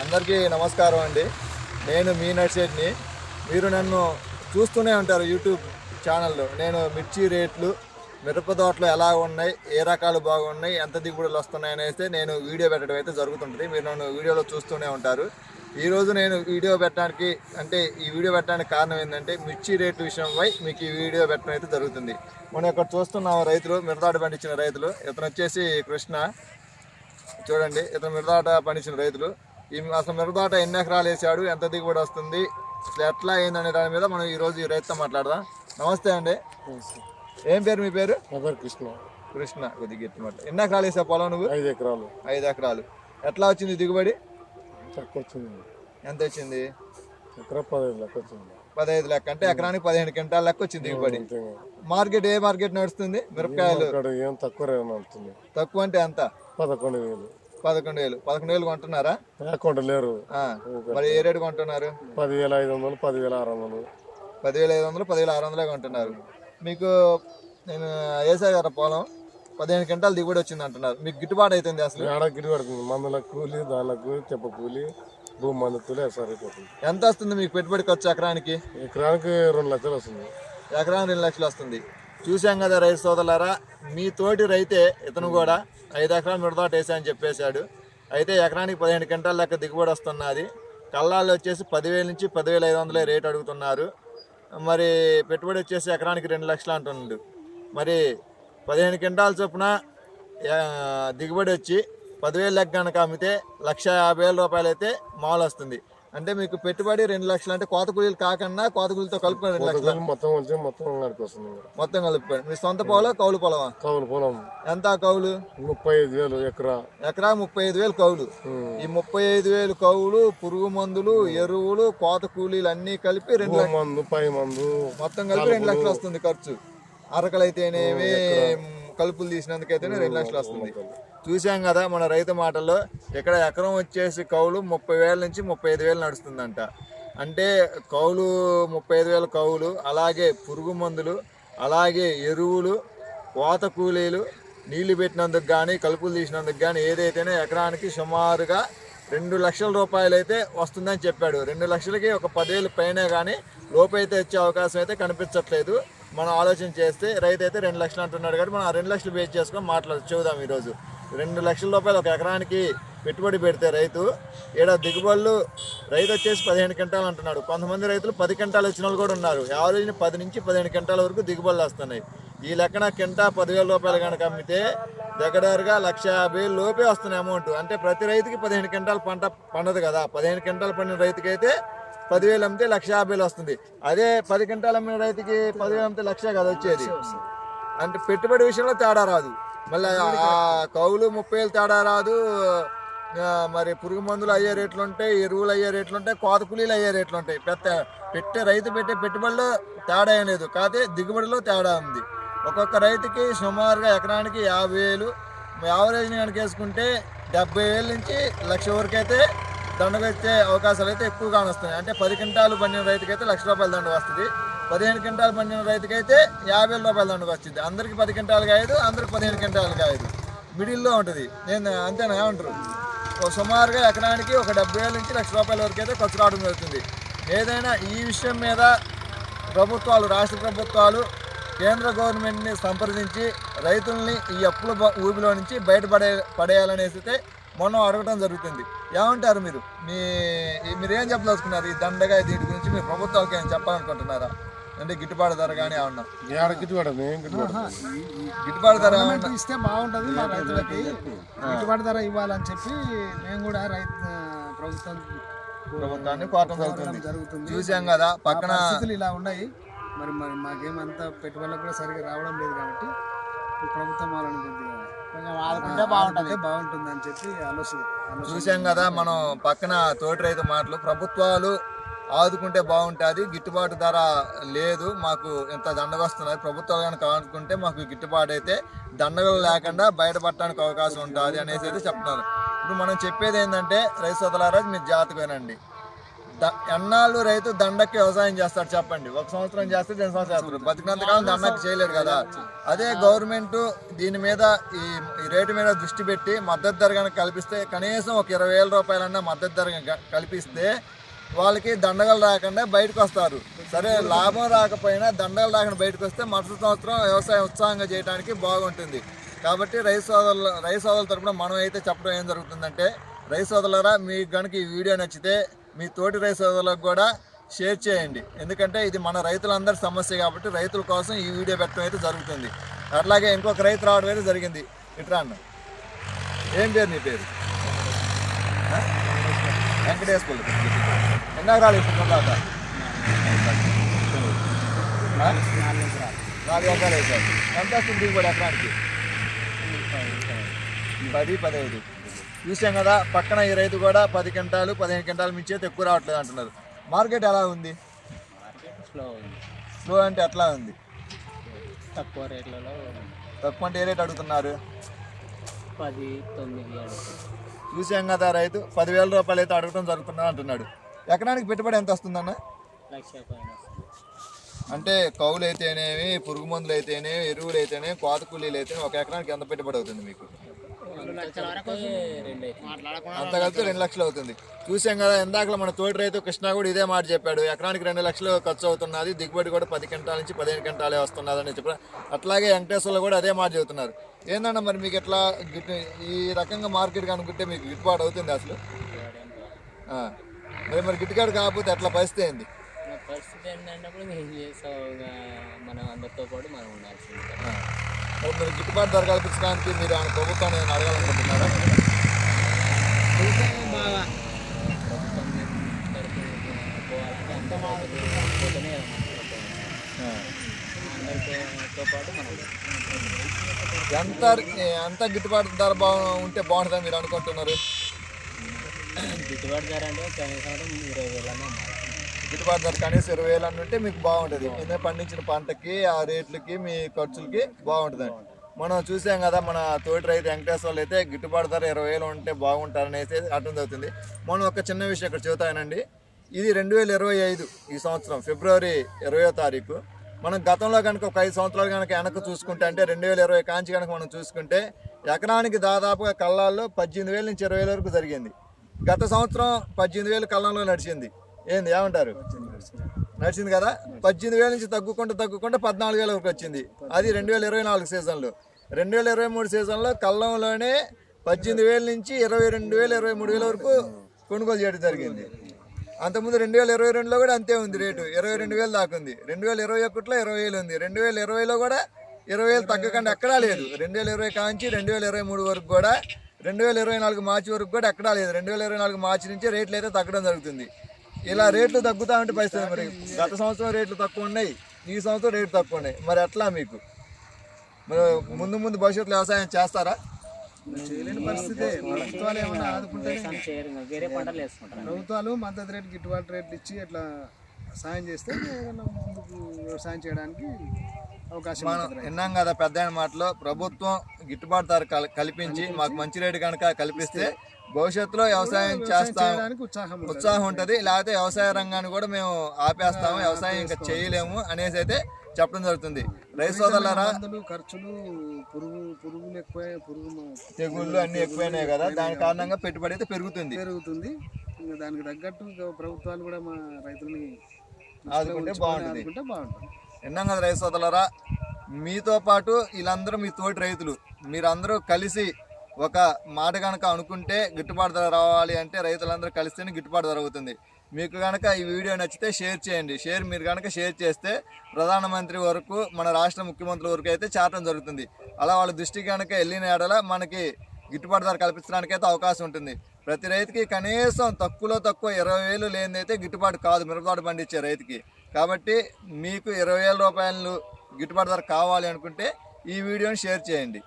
అందరికీ నమస్కారం అండి. నేను మీ నర్సేట్ని. మీరు నన్ను చూస్తూనే ఉంటారు యూట్యూబ్ ఛానల్లో. నేను మిర్చి రేట్లు మిరప తోటలు ఎలా ఉన్నాయి ఏ రకాలు బాగున్నాయి ఎంత దిగుబడులు వస్తున్నాయి అనేసి నేను వీడియో పెట్టడం అయితే జరుగుతుంటుంది. మీరు నన్ను వీడియోలో చూస్తూనే ఉంటారు. ఈరోజు నేను వీడియో పెట్టడానికి అంటే ఈ వీడియో పెట్టడానికి కారణం ఏంటంటే మిర్చి రేటు విషయంపై మీకు ఈ వీడియో పెట్టడం అయితే జరుగుతుంది. మనం ఇక్కడ చూస్తున్నాం రైతులు మిరదాట పండించిన రైతులు. ఇతను వచ్చేసి కృష్ణ. చూడండి ఇతను మిరదాట పండించిన రైతులు. అసలు మిరదాట ఎన్ని ఎకరాలు వేసాడు ఎంత దిగుబడి వస్తుంది అసలు ఎట్లా అయిందనే దాని మీద మనం ఈ రోజు ఈ రైతుతో మాట్లాడదాం. నమస్తే అండి. ఏం పేరు మీ పేరు? కృష్ణ. కృష్ణ కొద్దిగా మాట. ఎన్ని ఎకరాలు వేసావు పొలం నువ్వు? ఐదు ఎకరాలు. ఐదు ఎకరాలు. ఎట్లా వచ్చింది దిగుబడి? తక్కువ వచ్చింది? ఎంత వచ్చింది. పదహైదు లెక్క. అంటే ఎకరానికి పదిహేను క్వింటాల లెక్క వచ్చింది దిగుబడి. మార్కెట్ ఏ మార్కెట్ నడుస్తుంది? మిరపకాయలు. తక్కువ తక్కువ అంటే ఎంత? పదకొండు వేలు. పదకొండు వేలు. పదకొండు వేలు కొంటున్నారా? అకౌంట్ లేరు. ఆ, మరి ఏ రేటు కొంటున్నారు? పదివేల ఐదు వందలు పదివేల ఆరు వందలు. పదివేల ఐదు వందలు పదివేల ఆరు వందలే కొంటున్నారు. మీకు నేను వేసా కదా పొలం పదిహేను క్వింటాలు దిగుబడి వచ్చింది అంటున్నారు. మీకు గిట్టుబాటు అవుతుంది అసలు? ఏడ గిరి పడుతుంది మందుల కూలి దానిల కూలి తెప్ప కూలి భూమి మందు కూలి సార్ అయిపోతుంది ఎంత వస్తుంది మీకు పెట్టుబడి ఖర్చు ఎకరానికి? ఎకరానికి రెండు లక్షలు వస్తుంది. ఎకరానికి రెండు లక్షలు వస్తుంది. చూసాం కదా రైతు సోదరులారా మీ తోటి రైతే ఇతను కూడా ఐదు ఎకరాలు మిడదాట వేసాయని చెప్పేశాడు. అయితే ఎకరానికి పదిహేను క్వింటాల లెక్క దిగుబడి వస్తున్నది. కల్లాలు వచ్చేసి పదివేల నుంచి పదివేల ఐదు వందలే రేట్ అడుగుతున్నారు. మరి పెట్టుబడి వచ్చేసి ఎకరానికి రెండు లక్షలు అంటున్నాడు మరి పదిహేను క్వింటాల చొప్పున దిగుబడి వచ్చి పదివేలు లెక్క కనుక అమ్మితే లక్ష యాభై వేల రూపాయలు అయితే మాల్ వస్తుంది. అంటే మీకు పెట్టుబడి రెండు లక్షలు అంటే కోత కూలీలు కాకుండా కోత కూలీలతో కలుపుకొని రెండు లక్షలు? మొత్తం వచ్చి మొత్తం నడికి వస్తుంది మొత్తం కలుపుకొని. మీ సొంత పొలం కౌలు పొలమా? కౌలు పొలం. ఎంత కౌలు? ముప్పై ఐదు వేలు ఎకరా. ఎకరా ముప్పై ఐదు వేలు కౌలు. ఈ ముప్పై ఐదు వేలు కౌలు పురుగు మందులు ఎరువులు కోత కూలీలు అన్నీ కలిపి రెండు మందు పై మందు మొత్తం కలిపి రెండు లక్షలు వస్తుంది ఖర్చు. అరకలైతేనేమి కలుపులు తీసినందుకైతేనే రెండు లక్షలు వస్తుంది. చూసాం కదా మన రైతు మాటల్లో ఇక్కడ ఎకరం వచ్చేసి కౌలు ముప్పై వేల నుంచి ముప్పై ఐదు వేలు నడుస్తుందంట. అంటే కౌలు ముప్పై ఐదు వేల కౌలు అలాగే పురుగు మందులు అలాగే ఎరువులు కోత కూలీలు నీళ్ళు పెట్టినందుకు కానీ కలుపులు తీసినందుకు కానీ ఏదైతేనే ఎకరానికి సుమారుగా రెండు లక్షల రూపాయలు అయితే వస్తుందని చెప్పాడు. రెండు లక్షలకి ఒక పదివేలు పైన కానీ లోపైతే వచ్చే అవకాశం అయితే కనిపించట్లేదు. మనం ఆలోచన చేస్తే రైతు అయితే రెండు లక్షలు అంటున్నాడు కాబట్టి మనం ఆ రెండు లక్షలు పే చేసుకొని మాట్లాడు చూద్దాం ఈరోజు. రెండు లక్షల రూపాయలు ఒక ఎకరానికి పెట్టుబడి పెడితే రైతు ఈడ దిగుబడులు రైతు వచ్చేసి పదిహేను క్వింటాలు అంటున్నాడు. కొంతమంది రైతులు పది క్వింటాలు వచ్చిన వాళ్ళు కూడా ఉన్నారు. యావరేజ్ పది నుంచి పదిహేను క్వింటాల వరకు దిగుబడులు వస్తున్నాయి. ఈ లెక్కన కింటా పదివేల రూపాయలు కనుక అమ్మితే దగ్గరగా లక్ష యాభై వేలు లోపే వస్తున్నాయి అమౌంట్ అంటే ప్రతి రైతుకి పదిహేను క్వింటాలు పంట పండదు కదా. పదిహేను క్వింటాలు పండిన రైతుకైతే పదివేలు అమ్మితే లక్ష యాభై వేలు వస్తుంది. అదే పది క్వింటాలు అమ్మిన రైతుకి పదివేలు అమ్మితే లక్ష కదా వచ్చేది. అంటే పెట్టుబడి విషయంలో తేడా రాదు. మళ్ళీ ఆ కౌలు ముప్పై వేలు తేడా రాదు. మరి పురుగు మందులు అయ్యే రేట్లు ఉంటాయి ఎరువులు అయ్యే రేట్లు ఉంటాయి కోత కూలీలు అయ్యే రేట్లు ఉంటాయి. పెద్ద పెట్టే రైతు పెట్టే పెట్టుబడిలో తేడా ఏం లేదు. కాకపోతే దిగుబడిలో తేడా ఉంది. ఒక్కొక్క రైతుకి సుమారుగా ఎకరానికి యాభై వేలు. యావరేజ్ కనుక వేసుకుంటే డెబ్బై వేల నుంచి లక్ష వరకు అయితే దండ అవకాశాలు అయితే ఎక్కువగా వస్తున్నాయి. అంటే పది క్వింటాలు పండిన రైతుకైతే లక్ష రూపాయల దండ వస్తుంది. పదిహేను క్వింటాలు పండిన రైతుకైతే యాభై వేల రూపాయల దండకు వచ్చింది అందరికి పది క్వింటాలు కాయదు అందరికి పదిహేను క్వింటాలు కాయదు. మిడిల్లో ఉంటుంది. నేను అంతేనా ఏమంటారు సుమారుగా ఎకరానికి ఒక డెబ్బై వేల నుంచి లక్ష రూపాయల వరకు అయితే ఖర్చు రావడం జరుగుతుంది. ఏదైనా ఈ విషయం మీద ప్రభుత్వాలు రాష్ట్ర ప్రభుత్వాలు కేంద్ర గవర్నమెంట్ని సంప్రదించి రైతుల్ని ఈ అప్పుల ఊబిలో నుంచి బయటపడే పడేయాలనేసి అయితే మొన్న అడగటం జరుగుతుంది. ఏమంటారు మీరు? మీ మీరు ఏం చెప్పదలుచుకున్నారు? ఈ దండగా దీని గురించి మీ ప్రభుత్వాలకు ఏం చెప్పాలనుకుంటున్నారా? అంటే గిట్టుబాటు ధర కానీ ఏమన్నా? గిట్టుబడి గిట్టుబాటు ధర ఇస్తే బాగుంటుంది మా రైతులకి గిట్టుబాటు ధర ఇవ్వాలని చెప్పి మేము కూడా రైతు ప్రభుత్వం ప్రభుత్వాన్ని కోరటం జరుగుతుంది. జరుగుతుంది. చూసాం కదా పక్కన ఇలా ఉన్నాయి. మరి మరి మాకేమంత పెట్టుబడులకు కూడా సరిగా రావడం లేదు కాబట్టి ప్రభుత్వం వాళ్ళని కొంచెం ఆదుకుంటే బాగుంటది. బాగుంటుంది అని చెప్పి ఆలోచన చూసాం కదా మనం పక్కన తోటి రైతు మాటలు. ప్రభుత్వాలు ఆదుకుంటే బాగుంటుంది గిట్టుబాటు ధర లేదు మాకు ఇంత దండగ వస్తున్నది. ప్రభుత్వాలు కనుక ఆదుకుంటే మాకు గిట్టుబాటు అయితే దండగలు లేకుండా బయటపడటానికి అవకాశం ఉంటుంది అనేసి అయితే చెప్తున్నారు. ఇప్పుడు మనం చెప్పేది ఏంటంటే రైతు సోదరులారా మీరు ద- ఎన్నాళ్ళు రైతు దండకి వ్యవసాయం చేస్తాడు చెప్పండి. ఒక సంవత్సరం చేస్తే రెండు సంవత్సరం చేస్తారు బతికినంతకాలం దండకి చేయలేడు కదా. అదే గవర్నమెంట్ దీని మీద ఈ రేటు మీద దృష్టి పెట్టి మద్దతు ధర కనుక కల్పిస్తే కనీసం ఒక ఇరవై వేల రూపాయలన్నా మద్దతు ధర కల్పిస్తే వాళ్ళకి దండగలు రాకుండా బయటకు వస్తారు. సరే లాభం రాకపోయినా దండగలు రాకుండా బయటకు వస్తే మరుసటి సంవత్సరం వ్యవసాయం ఉత్సాహంగా చేయడానికి బాగుంటుంది. కాబట్టి రైతు సోదరుల రైతు సోదరుల తరపున మనం అయితే చెప్పడం ఏం జరుగుతుందంటే రైతు సోదరులరా మీకు కనుక ఈ వీడియో నచ్చితే మీ తోటి రైతు సోదరులకు కూడా షేర్ చేయండి. ఎందుకంటే ఇది మన రైతులందరి సమస్య కాబట్టి రైతుల కోసం ఈ వీడియో పెట్టడం అయితే జరుగుతుంది. అట్లాగే ఇంకొక రైతు రావడం అయితే జరిగింది. ఇట్రా అన్న. ఏం పేరు నీ పేరు? వెంకటేష్ వెంకటేశ్వర్లు ఎన్నాక రాలేదు ఇప్పుడు దాకా నాలుగు ఎకరాలు వేసారు. ఎంత వస్తుంది దిగుబడి ఎకరానికి? పది పదహైదు. చూసాం కదా పక్కన ఈ రైతు కూడా పది క్వింటాలు పదిహేను క్వింటాలు మించి అయితే ఎక్కువ రావట్లేదు అంటున్నారు. మార్కెట్ ఎలా ఉంది? స్లో ఉంది. స్లో అంటే ఎట్లా ఉంది? తక్కువ రేట్లలో తక్కువ అంటే ఏ రేట్ అడుగుతున్నారు? పది తొమ్మిది చూసాం కదా రైతు పదివేల రూపాయలు అయితే అడగటం జరుగుతున్నా అంటున్నాడు. ఎకరానికి పెట్టుబడి ఎంత వస్తుందన్న? అంటే కౌలు అయితేనేమి పురుగు మందులు అయితేనేమి ఎరువులు అయితేనే కోత కూలీలు అయితేనే ఒక ఎకరానికి ఎంత పెట్టుబడి అవుతుంది మీకు? అంతా కలిపి రెండు లక్షలు అవుతుంది. చూసాం కదా ఇందాక మన తోటి రైతు కృష్ణ కూడా ఇదే మాట చెప్పాడు. ఎకరానికి రెండు లక్షలు ఖర్చు అవుతున్నది దిగుబడి కూడా పది క్వింటాల నుంచి పదిహేను క్వింటాలే వస్తున్నది అని చెప్పారు అట్లాగే వెంకటేశ్వర్లు కూడా అదే మాట చెబుతున్నారు. ఏందన్నా మరి మీకు ఎట్లా గిట్టు ఈ రకంగా మార్కెట్ కనుక్కుంటే మీకు గిట్టుబాటు అవుతుంది అసలు? ఆ. మరి మరి గిట్టుబాటు కాకపోతే ఎట్లా పరిస్థితి ఏంది? పరిస్థితి ఏంటంటే మనం అందరితో పాటు మనం ఉండాల్సింది. మరి గిట్టుబాటు ధర కల్పించడానికి మీరు ఆయన ప్రభుత్వాన్ని ఏమైనా అడగాలనుకుంటున్నారా? ఎంత ఎంత గిట్టుబాటు ధర బా ఉంటే బాగుంటుందని మీరు అనుకుంటున్నారు? గిట్టుబాటు ధర అంటే కనీసం ఇరవై వేలన్నా గిట్టుబాటు ధర కనీసం ఇరవై వేలు అని ఉంటే మీకు బాగుంటుంది. ఎందుకంటే పండించిన పంటకి ఆ రేట్లకి మీ ఖర్చులకి బాగుంటుంది. మనం చూసాం కదా మన తోటి రైతు వెంకటేశ్వర్లు అయితే గిట్టుబాటు ధర ఇరవై వేలు ఉంటే బాగుంటారనేసి అర్థం అవుతుంది మనం ఒక చిన్న విషయం ఇక్కడ చెబుతానండి ఇది రెండు వేల ఇరవై ఐదు ఈ సంవత్సరం ఫిబ్రవరి ఇరవయో తారీఖు. మనం గతంలో కనుక ఒక ఐదు సంవత్సరాలు కనుక వెనక చూసుకుంటే అంటే రెండు వేల ఇరవై కాంచి కనుక మనం చూసుకుంటే ఎకరానికి దాదాపుగా కళ్ళాల్లో పద్దెనిమిది వేల నుంచి ఇరవై వేల వరకు జరిగింది. గత సంవత్సరం పద్దెనిమిది వేలు కళ్ళంలో నడిచింది. ఏంది ఏమంటారు? నడిచింది కదా? పద్దెనిమిది వేల నుంచి తగ్గుకుంటూ తగ్గుకుంటూ పద్నాలుగు వేల వరకు వచ్చింది. అది రెండు వేల ఇరవై నాలుగు సీజన్లో. రెండు వేల ఇరవై మూడు సీజన్లో కళ్ళంలోనే పద్దెనిమిది వేల నుంచి ఇరవై రెండు వేల ఇరవై మూడు వేల వరకు కొనుగోలు చేయడం జరిగింది. అంతకుముందు రెండు వేల ఇరవై రెండులో కూడా అంతే ఉంది రేటు. ఇరవై రెండు వేలు దాకా ఉంది. రెండు వేల ఇరవై ఒకటిలో ఇరవై వేలు ఉంది. రెండు వేల ఇరవైలో కూడా ఇరవై వేలు తగ్గకుండా ఎక్కడా లేదు. రెండు వేల ఇరవై కాంచి రెండు వేల ఇరవై మూడు వరకు కూడా రెండు వేల ఇరవై నాలుగు మార్చి వరకు కూడా ఎక్కడా లేదు. రెండు వేల ఇరవై నాలుగు మార్చి నుంచి రేట్లు అయితే తగ్గడం జరుగుతుంది. ఇలా రేట్లు తగ్గుతా ఉంటే పరిస్థితి మరి? గత సంవత్సరం రేట్లు తక్కువ ఉన్నాయి ఈ సంవత్సరం రేట్లు తక్కువ ఉన్నాయి. మరి ఎట్లా మీకు? మరి ముందు ముందు భవిష్యత్తులో వ్యవసాయం చేస్తారా? చేయలేని పరిస్థితే ప్రభుత్వాలు ఏమైనా ఆదుకుంటే? వేరే పంటలు వేసుకుంటారు ప్రభుత్వాలు మద్దతు రేటు గిట్టుబాటు రేట్లు ఇచ్చి అట్లా సాయం చేస్తే ఏదైనా ముందుకు వ్యవసాయం చేయడానికి మనం విన్నాం కదా పెద్ద మాటలో ప్రభుత్వం గిట్టుబాటు ధర కల్- కల్పించి మాకు మంచి రేటు కనుక కల్పిస్తే భవిష్యత్తులో వ్యవసాయం చేస్తాం. ఉత్సాహం ఉంటుంది. ఉత్సాహం ఉంటుంది. లేకపోతే వ్యవసాయ రంగాన్ని కూడా మేము ఆపేస్తాము వ్యవసాయం ఇంకా చేయలేము అనేసి అయితే చెప్పడం జరుగుతుంది. రైతు సోదరులారా ఖర్చులు పురుగు పురుగులు ఎక్కువ పురుగు తెగుళ్ళు అన్ని ఎక్కువైనాయి కదా దాని కారణంగా పెట్టుబడి అయితే పెరుగుతుంది. పెరుగుతుంది. ఇంకా దానికి తగ్గట్టు ప్రభుత్వాలు కూడా మా రైతులని ఆదుకుంటే బాగుంటుంది. ఆదుకుంటే బాగుంటుంది. విన్నాం కదా రైతు సోదరులరా మీతో పాటు వీళ్ళందరూ మీ తోటి రైతులు. మీరందరూ కలిసి ఒక మాట కనుక అనుకుంటే గిట్టుబాటు ధర రావాలి అంటే రైతులందరూ కలిస్తేనే గిట్టుబాటు ధర అవుతుంది. మీకు కనుక ఈ వీడియో నచ్చితే షేర్ చేయండి. షేర్ మీరు కనుక షేర్ చేస్తే ప్రధానమంత్రి వరకు మన రాష్ట్ర ముఖ్యమంత్రి వరకు అయితే చేరడం జరుగుతుంది. అలా వాళ్ళ దృష్టికి కనుక వెళ్ళిన ఏడల మనకి గిట్టుబాటు ధర కల్పించడానికి అయితే అవకాశం ఉంటుంది. ప్రతి రైతుకి కనీసం తక్కువలో తక్కువ ఇరవై వేలు లేనిదైతే గిట్టుబాటు కాదు మిరపతోట పండించే రైతుకి. కాబట్టి మీకు ఇరవై వేల రూపాయలు గిట్టుబాటు ధర కావాలి అనుకుంటే ఈ వీడియోని షేర్ చేయండి.